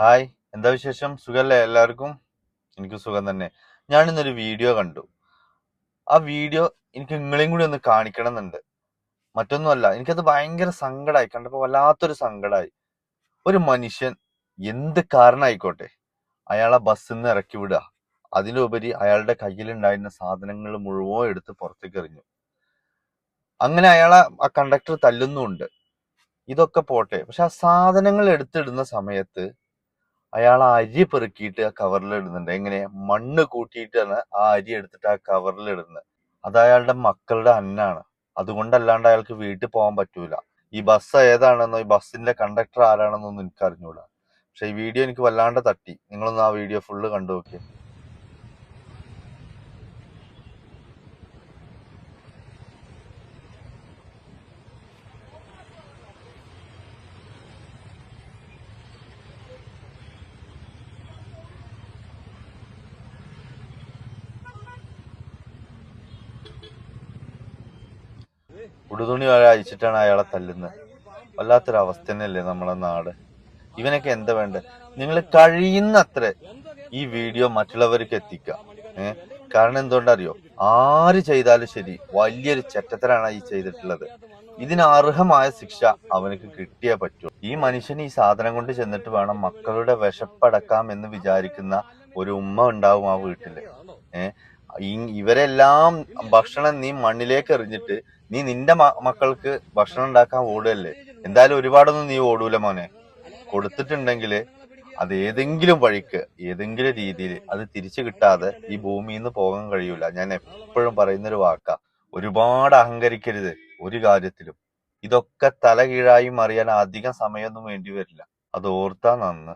Hi എന്താ വിശേഷം? സുഖല്ലേ എല്ലാവർക്കും? എനിക്ക് സുഖം തന്നെ. ഞാൻ ഇന്നൊരു വീഡിയോ കണ്ടു. ആ വീഡിയോ എനിക്ക് നിങ്ങളെയും കൂടി ഒന്ന് കാണിക്കണം എന്നുണ്ട് മറ്റൊന്നുമല്ല എനിക്കത് ഭയങ്കര സങ്കടമായി കണ്ടപ്പോൾ വല്ലാത്തൊരു സങ്കടമായി ഒരു മനുഷ്യൻ എന്ത് കാരണമായിക്കോട്ടെ അയാളെ ബസ്സിൽ നിന്ന് ഇറക്കി വിടുക. അതിലുപരി അയാളുടെ കയ്യിലുണ്ടായിരുന്ന സാധനങ്ങൾ മുഴുവൻ എടുത്ത് പുറത്തേക്ക് എറിഞ്ഞു. അങ്ങനെ അയാളെ ആ കണ്ടക്ടർ തല്ലുന്നുമുണ്ട്. ഇതൊക്കെ പോട്ടെ. പക്ഷെ ആ സാധനങ്ങൾ എടുത്തിടുന്ന സമയത്ത് അയാൾ ആ അരി പെറുക്കിയിട്ട് ആ കവറിൽ ഇടുന്നുണ്ട്. എങ്ങനെ? മണ്ണ് കൂട്ടിയിട്ടാണ് ആ അരി എടുത്തിട്ട് ആ കവറിൽ ഇടുന്നത്. അത് അയാളുടെ മക്കളുടെ അന്നാണ്. അതുകൊണ്ടല്ലാണ്ട് അയാൾക്ക് വീട്ടിൽ പോകാൻ പറ്റൂല. ഈ ബസ് ഏതാണെന്നോ ഈ ബസ്സിന്റെ കണ്ടക്ടർ ആരാണെന്നൊന്നും എനിക്ക് അറിഞ്ഞൂടാ പക്ഷെ ഈ വീഡിയോ എനിക്ക് വല്ലാണ്ട് തട്ടി. നിങ്ങളൊന്ന് ആ വീഡിയോ ഫുള്ള് കണ്ടു നോക്കിയേ ഉടുതുണി വരെ അയച്ചിട്ടാണ് അയാളെ തല്ലുന്നത് വല്ലാത്തൊരവസ്ഥ തന്നെയല്ലേ നമ്മളെ നാട്. ഇവനൊക്കെ എന്താ വേണ്ട? നിങ്ങൾ കഴിയുന്നത്ര ഈ വീഡിയോ മറ്റുള്ളവർക്ക് എത്തിക്കുക ഏഹ് കാരണം എന്തുകൊണ്ടറിയോ? ആര് ചെയ്താലും ശരി വലിയൊരു ചെറ്റത്തരാണ് ഈ ചെയ്തിട്ടുള്ളത്. ഇതിന് അർഹമായ ശിക്ഷ അവനക്ക് കിട്ടിയേ പറ്റൂ. ഈ മനുഷ്യൻ ഈ സാധനം കൊണ്ട് ചെന്നിട്ട് വേണം മക്കളുടെ വിശപ്പടക്കാം എന്ന് വിചാരിക്കുന്ന ഒരു ഉമ്മ ഉണ്ടാവും ആ വീട്ടിൽ. ഇവരെല്ലാം ഭക്ഷണം നീ മണ്ണിലേക്ക് എറിഞ്ഞിട്ട് നീ നിന്റെ മക്കൾക്ക് ഭക്ഷണം ഉണ്ടാക്കാൻ ഓടുകയല്ലേ? എന്തായാലും ഒരുപാടൊന്നും നീ ഓടൂല മോനെ. കൊടുത്തിട്ടുണ്ടെങ്കിൽ അത് ഏതെങ്കിലും വഴിക്ക് ഏതെങ്കിലും രീതിയിൽ അത് തിരിച്ചു കിട്ടാതെ ഈ ഭൂമിയിൽ നിന്ന് പോകാൻ കഴിയൂല. ഞാൻ എപ്പോഴും പറയുന്നൊരു വാക്ക. ഒരുപാട് അഹങ്കരിക്കരുത് ഒരു കാര്യത്തിലും. ഇതൊക്കെ തല കീഴായി മറിയാൻ അധികം സമയമൊന്നും വേണ്ടി വരില്ല. അത് ഓർത്താ നന്ന്.